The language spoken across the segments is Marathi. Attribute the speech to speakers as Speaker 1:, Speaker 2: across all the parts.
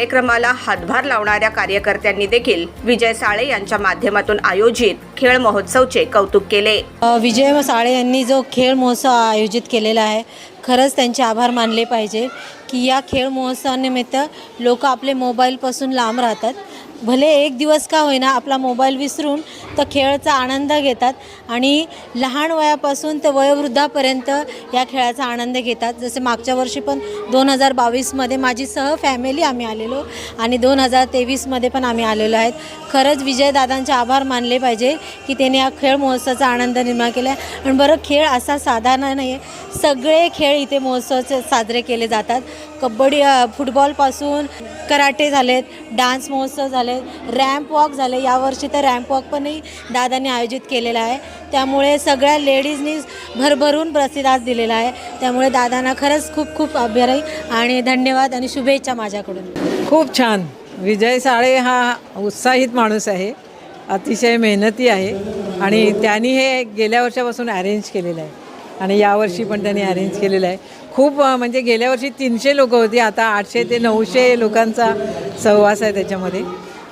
Speaker 1: कार्यक्रमाला हातभार लावणाऱ्या कार्यकर्त्यांनी देखील विजय साळे यांच्या माध्यमातून आयोजित खेळ महोत्सवचे कौतुक केले.
Speaker 2: विजय साळे यांनी जो खेळ महोत्सव आयोजित केलेला आहे खरंच त्यांचे आभार मानले पाहिजे की या खेळ महोत्सवानिमित्त लोक आपले मोबाईलपासून लांब राहतात. भले एक दिवस का होईना आपला मोबाईल विसरून तर खेळचा आनंद घेतात आणि लहान वयापासून तर वयोवृद्धापर्यंत या खेळाचा आनंद घेतात. जसे मागच्या वर्षी पण दोन हजार बावीसमध्ये माझी सह फॅमिली आम्ही आलेलो आणि दोन हजार तेवीसमध्ये पण आम्ही आलेलो आहेत. खरंच विजयदादांचे आभार मानले पाहिजे की त्यांनी हा खेळ महोत्सवाचा आनंद निर्माण केला आहे आणि बरं खेळ असा साधारण नाही आहे सगळे खेळ इथे महोत्सवाचे साजरे केले जातात. कबड्डी फुटबॉलपासून कराटे झालेत डान्स महोत्सव झालेत रॅम्प वॉक झाले. यावर्षी तर रॅम्प वॉक पणही दादांनी आयोजित केलेला आहे. त्यामुळे सगळ्या लेडीजनी भरभरून प्रतिसाद दिलेला आहे. त्यामुळे दादांना खरंच खूप खूप आभार आणि धन्यवाद आणि शुभेच्छा माझ्याकडून.
Speaker 3: खूप छान. विजय साळे हा उत्साहित माणूस आहे. अतिशय मेहनती आहे आणि त्यांनी हे गेल्या वर्षापासून अरेंज केलेलं आहे. आणि यावर्षी पण त्यांनी अरेंज केलेलं आहे. खूप म्हणजे गेल्या वर्षी तीनशे लोकं होती आता आठशे ते नऊशे लोकांचा सहवास आहे त्याच्यामध्ये.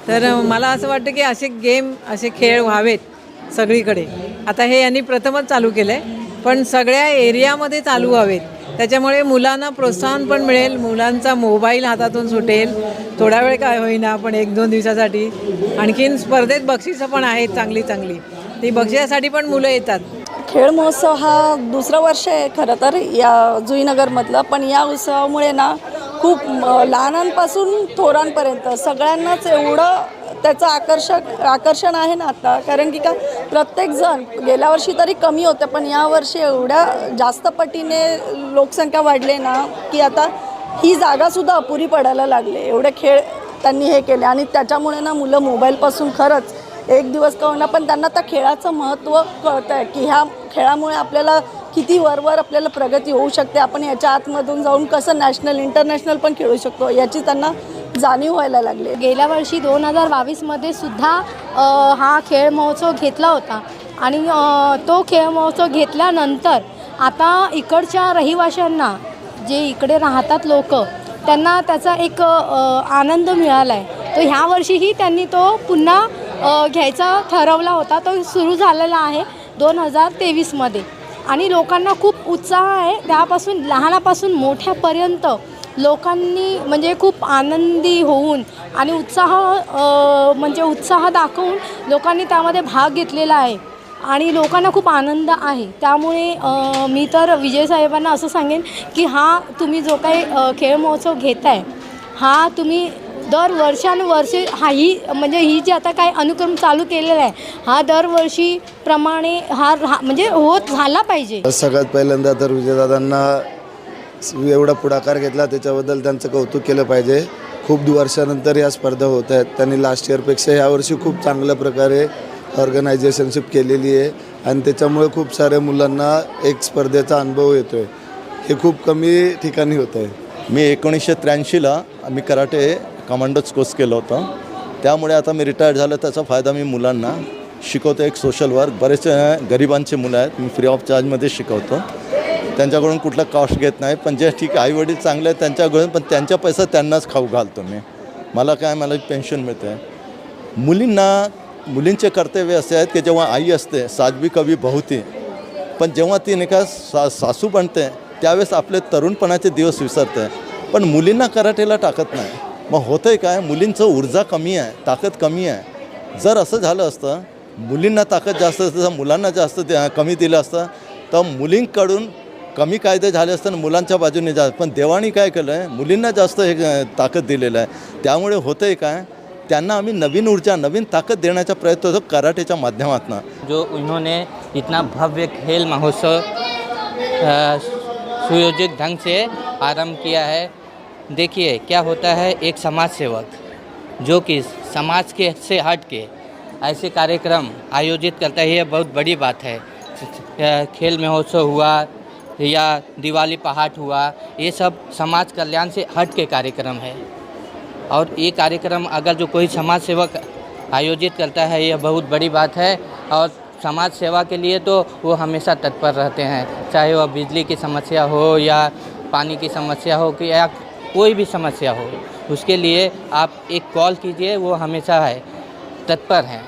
Speaker 3: तर मला असं वाटतं की असे गेम असे खेळ व्हावेत सगळीकडे. आता हे यांनी प्रथमच चालू केलं आहे पण सगळ्या एरियामध्ये चालू व्हावेत. त्याच्यामुळे मुलांना प्रोत्साहन पण मिळेल मुलांचा मोबाईल हातातून सुटेल. थोडा वेळ काय होईना पण एक दोन दिवसासाठी. आणखीन स्पर्धेत बक्षिसं पण आहेत चांगली चांगली. ती बक्षिसासाठी पण मुलं येतात.
Speaker 4: खेळ महोत्सव हा दुसरं वर्ष आहे खरं तर या जुईनगरमधलं. पण या उत्सवामुळे ना खूप लहानांपासून थोरांपर्यंत सगळ्यांनाच एवढं त्याचं आकर्षक आकर्षण आहे ना आता. कारण की का प्रत्येकजण गेल्या वर्षी तरी कमी होतं पण यावर्षी एवढ्या जास्त पटीने लोकसंख्या वाढली ना की आता ही जागासुद्धा अपुरी पडायला लागले. एवढे खेळ त्यांनी हे केले आणि त्याच्यामुळे ना मुलं मोबाईलपासून खरंच एक दिवस का पण त्यांना त्या खेळाचं महत्त्व कळतं आहे की ह्या खेळामुळे आपल्याला किती वरवर आपल्याला प्रगती होऊ शकते. आपण याच्या आतमधून जाऊन कसं नॅशनल इंटरनॅशनल पण खेळू शकतो याची त्यांना जाणीव व्हायला लागली.
Speaker 5: गेल्या वर्षी दोन हजार बावीसमध्ये सुद्धा हा खेळ महोत्सव घेतला होता. आणि तो खेळ महोत्सव घेतल्यानंतर आता इकडच्या रहिवाशांना जे इकडे राहतात लोक त्यांना त्याचा एक आनंद मिळाला आहे तर ह्या वर्षीही त्यांनी तो पुन्हा घ्यायचा ठरवला होता. तो सुरू झालेला आहे दोन हजार तेवीसमध्ये. आणि लोकांना खूप उत्साह आहे. त्यापासून लहानापासून मोठ्यापर्यंत लोकांनी म्हणजे खूप आनंदी होऊन आणि उत्साह म्हणजे उत्साह दाखवून लोकांनी त्यामध्ये भाग घेतलेला आहे. आणि लोकांना खूप आनंद आहे. त्यामुळे मी तर विजय साहेबांना असं सांगेन की हा तुम्ही जो काही खेळ महोत्सव घेताय हा तुम्ही दर वर्षानुवर्षे हा ही म्हणजे ही जी आता काय अनुक्रम चालू केलेला आहे हा दरवर्षीप्रमाणे हा रा- म्हणजे होत झाला पाहिजे.
Speaker 6: सगळ्यात पहिल्यांदा तर विजयदादांना एवढा पुढाकार घेतला त्याच्याबद्दल त्यांचं कौतुक केलं पाहिजे. खूप वर्षानंतर या स्पर्धा होत आहेत. त्यांनी लास्ट इयरपेक्षा यावर्षी खूप चांगल्या प्रकारे ऑर्गनायझेशनशिप केलेली आहे आणि त्याच्यामुळे खूप साऱ्या मुलांना एक स्पर्धेचा अनुभव येतो आहे हे खूप कमी ठिकाणी होतं आहे.
Speaker 7: मी एकोणीसशे त्र्याऐंशीला मी कराटे कमांडोच कोर्स केलं होतं. त्यामुळे आता मी रिटायर्ड झालं. त्याचा फायदा मी मुलांना शिकवतो. एक सोशल वर्क बरेचसे गरिबांचे मुलं आहेत. मी फ्री ऑफ चार्जमध्ये शिकवतो. त्यांच्याकडून कुठला कॉस्ट घेत नाही. पण जे ठीक आई वडील चांगले आहेत त्यांच्याकडून पण त्यांचा पैसा त्यांनाच खाऊ घालतो मी. मला काय मला पेन्शन मिळते मुलींना मुलींचे कर्तव्य असे आहेत की जेव्हा आई असते साध्वी कवी बहुती. पण जेव्हा ती नाही का सा सासू बनते त्यावेळेस आपले तरुणपणाचे दिवस विसरते. पण मुलींना कराटेला टाकत नाही. मग होतं आहे काय? मुलींचं ऊर्जा कमी आहे ताकद कमी आहे. जर असं झालं असतं मुलींना ताकद जास्त असतं तर मुलांना जास्त द्या- कमी दिलं असतं तर मुलींकडून कमी कायदे झाले असतं आणि मुलांच्या बाजूने जास्त पण देवानी काय केलं आहे मुलींना जास्त हे ताकद दिलेलं आहे. त्यामुळे होतं आहे काय? त्यांना आम्ही नवीन ऊर्जा नवीन ताकद देण्याचा प्रयत्न होतो कराटेच्या माध्यमातून.
Speaker 8: जो उन्होंने इतना भव्य खेल महोत्सव सुयोजित ढंग से आरंभ किया है देखिए, क्या होता है एक समाज सेवक जो कि समाज के से हट के ऐसे कार्यक्रम आयोजित करता है ये बहुत बड़ी बात है। खेल महोत्सव हुआ या दिवाली पहाट हुआ, ये सब समाज कल्याण से हट के कार्यक्रम है। और ये कार्यक्रम अगर जो कोई समाज सेवक आयोजित करता है, यह बहुत बड़ी बात है। और समाज सेवा के लिए तो वो हमेशा तत्पर रहते हैं, चाहे वह बिजली की समस्या हो या पानी की समस्या हो कि या कोई भी समस्या हो, उसके लिए आप एक कॉल कीजिए, वो हमेशा है, तत्पर हैं।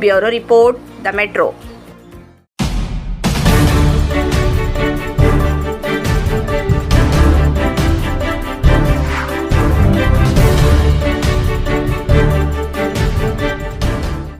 Speaker 1: Bureau report, the metro.